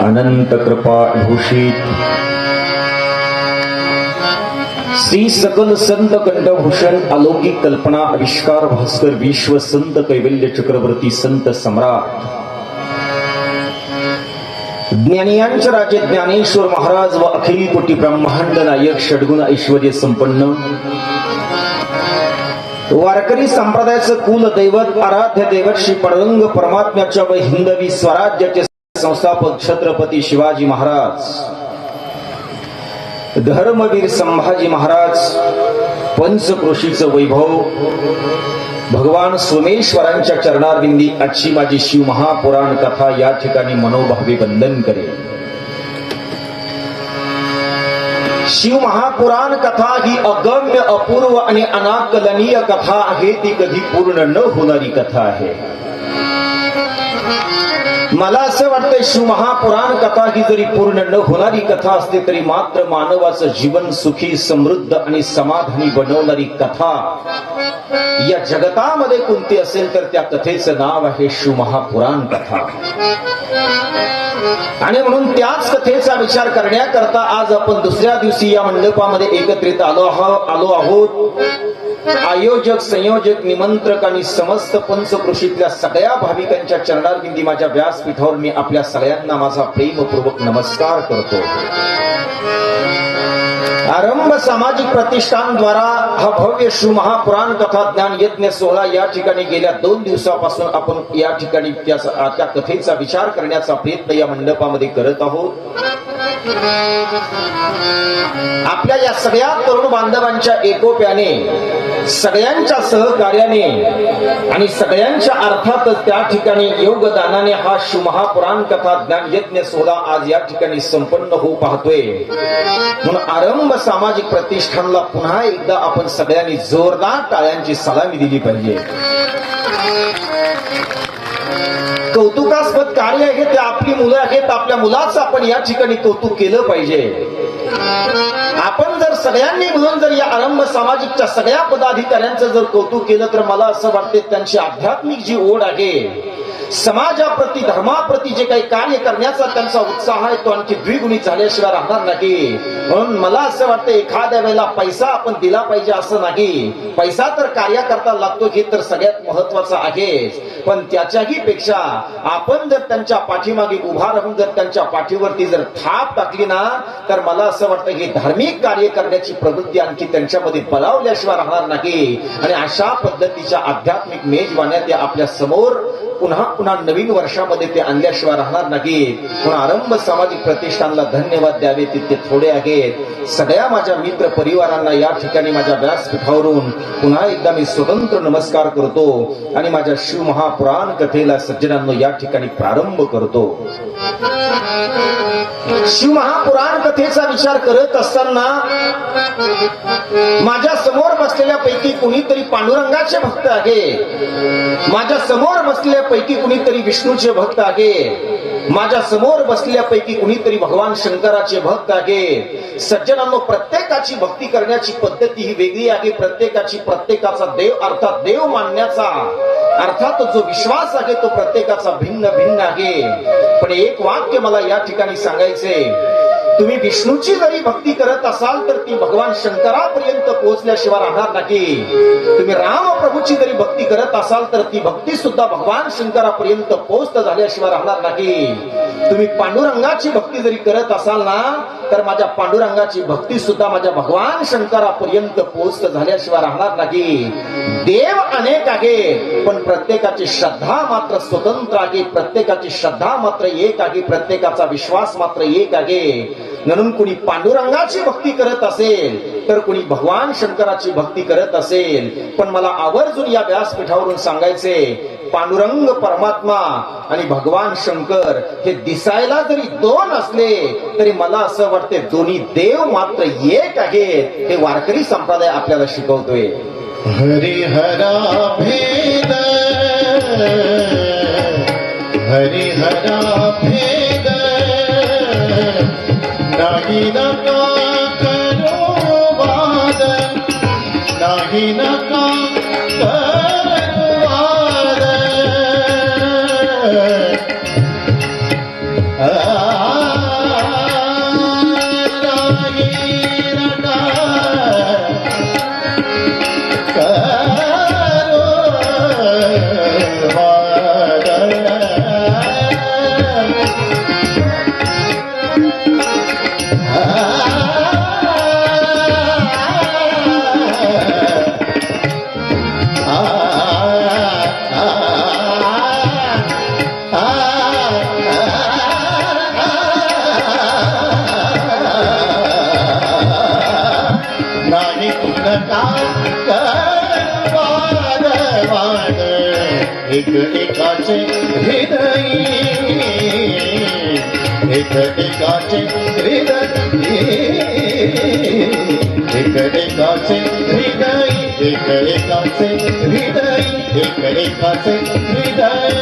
अनंत कृपा भूषित। श्री सकल संत कंठभूषण अलौकिक कल्पना आविष्कार भास्कर विश्व संत कैवल्य चक्रवर्ती संत सम्राट। ज्ञानियांचे राजे ज्ञानेश्वर महाराज व अखिल कोटी ब्रह्मांड नायक षडगुण ऐश्वर्य संपन्न। वारकरी संप्रदायाचं कुल दैवत आराध्य दैवत श्री परंग परमात्म्याच्या व हिंदवी स्वराज्याचे संस्थापक छत्रपती शिवाजी महाराज, धर्मवीर संभाजी महाराज पंचक्रोशीचं वैभव, भगवान सोमेश्वरांच्या चरणारविंदी आजची माझी शिव महापुराण कथा या ठिकाणी मनोभावे वंदन करेल शिव महापुराण कथा ही अगम्य, अपूर्व आणि अनाकलनीय कथा आहे, ती कधी पूर्ण न होणारी कथा आहे. मला असं वाटतं शिव महापुराण कथा ही जरी पूर्ण न होणारी कथा असते तरी मात्र मानवाचं जीवन सुखी समृद्ध आणि समाधानी बनवणारी कथा या जगतामध्ये कोणती असेल तर त्या कथेचं नाव आहे शिव महापुराण कथा. आणि म्हणून त्याच कथेचा विचार करण्याकरता आज आपण दुसऱ्या दिवशी या मंडपामध्ये एकत्रित आलो आहोत आलो आहोत. आयोजक संयोजक निमंत्रक आणि समस्त पंचकृषीतल्या सगळ्या भाविकांच्या चरणारबिंदी माझ्या व्यासपीठावर मी आपल्या सगळ्यांना माझा प्रेमपूर्वक नमस्कार करतो. आरंभ सामाजिक प्रतिष्ठान द्वारा हा भव्य शिव महापुराण कथा ज्ञान यज्ञ सोहळा या ठिकाणी गेल्या दोन दिवसापासून आपण या ठिकाणी त्या कथेचा विचार करण्याचा प्रयत्न या मंडपामध्ये करत आहोत. आपल्या या सगळ्या तरुण बांधवांच्या एकोप्याने सगळ्यांच्या सहकार्याने आणि सगळ्यांच्या अर्थातच त्या ठिकाणी योगदानाने हा शिव महापुराण कथा ज्ञान यज्ञ सोहळा आज या ठिकाणी संपन्न होऊ पाहतोय. म्हणून आरंभ सामाजिक प्रतिष्ठानला पुन्हा एकदा आपण सगळ्यांनी जोरदार टाळ्यांची सलामी दिली पाहिजे. कौतुकास्पद कार्य आहे ते आपली मुलं आहेत आपल्या मुलाचं आपण या ठिकाणी कौतुक केलं पाहिजे. आपण जर सगळ्यांनी मिळून जर या आरंभ सामाजिकच्या सगळ्या पदाधिकाऱ्यांचं जर कौतुक केलं तर मला असं वाटते त्यांची आध्यात्मिक जी ओढ आहे समाजाप्रती धर्माप्रती जे काही कार्य करण्याचा त्यांचा उत्साह आहे तो आणखी द्विगुणित झाल्याशिवाय राहणार नाही. म्हणून मला असं वाटतं एखाद्या वेळेला पैसा आपण दिला पाहिजे असं नाही. पैसा तर कार्याकरता लागतो हे तर सगळ्यात महत्वाचं आहे. पण त्याच्याही पेक्षा आपण जर त्यांच्या पाठीमागे उभा राहून जर त्यांच्या पाठीवरती जर थाप टाकली ना तर मला असं वाटतं की धार्मिक कार्य करण्याची प्रवृत्ती आणखी त्यांच्यामध्ये बलावल्याशिवाय राहणार नाही. आणि अशा पद्धतीच्या आध्यात्मिक मेजवान्या त्या आपल्यासमोर पुन्हा पुन्हा नवीन वर्षामध्ये ते आणल्याशिवाय राहणार नाही म्हणून आरंभ सामाजिक प्रतिष्ठानला धन्यवाद द्यावे तितके थोडे आहेत. सगळ्या माझ्या मित्र परिवारांना या ठिकाणी माझ्या व्यासपीठावरून पुन्हा एकदा मी स्वतंत्र नमस्कार करतो आणि माझ्या शिव महापुराण कथेला सज्जनांनो या ठिकाणी प्रारंभ करतो. शिवमहापुराण कथेचा विचार करत असताना माझ्यासमोर बसलेल्या पैकी कुणीतरी पांडुरंगाचे भक्त आहे. माझ्यासमोर बसलेल्या पैकी कुणीतरी विष्णूचे भक्त आहे. माझ्यासमोर बसलेल्या पैकी कुणीतरी भगवान शंकराचे भक्त आहे. सज्जनांनो प्रत्येकाची भक्ती करण्याची पद्धती ही वेगळी आहे. प्रत्येकाची प्रत्येकाचा देव अर्थात देव मानण्याचा. अर्थात जो विश्वास आहे तो प्रत्येकाचा भिन्न भिन्न आहे. पण एक वाक्य मला या ठिकाणी सांगायचे तुम्ही विष्णूची जरी भक्ती करत असाल तर ती भगवान शंकरापर्यंत पोहोचल्याशिवाय राहणार नाही. तुम्ही राम प्रभूची जरी भक्ती करत असाल तर ती भक्ती सुद्धा भगवान शंकरापर्यंत पोहोचत झाल्याशिवाय राहणार नाही. तुम्ही पांडुरंगाची भक्ती जरी करत असाल ना तर माझ्या पांडुरंगाची भक्ती सुद्धा माझ्या भगवान शंकरापर्यंत पोहोचत झाल्याशिवाय राहणार नाही. देव अनेक आहे पण प्रत्येकाची श्रद्धा मात्र स्वतंत्र आहे. प्रत्येकाची श्रद्धा मात्र एक आहे प्रत्येकाचा विश्वास मात्र एक आहे. म्हणून कुणी पांडुरंगाची भक्ती करत असेल तर कुणी भगवान शंकराची भक्ती करत असेल. पण मला आवर्जून या व्यासपीठावरून सांगायचे पांडुरंग परमात्मा आणि भगवान शंकर हे दिसायला जरी दोन असले तरी मला असं वाटते दोन्ही देव मात्र एक आहेत हे वारकरी संप्रदाय आपल्याला शिकवतोय. हरिहरा भेद हरिहरा भेद नाही नका करो वाद नाही नका Uh, एक एकाचे हृदय एक एकाचे हृदय एक एकाचे हृदय एक एकाचे हृदय एक एकाचे हृदय.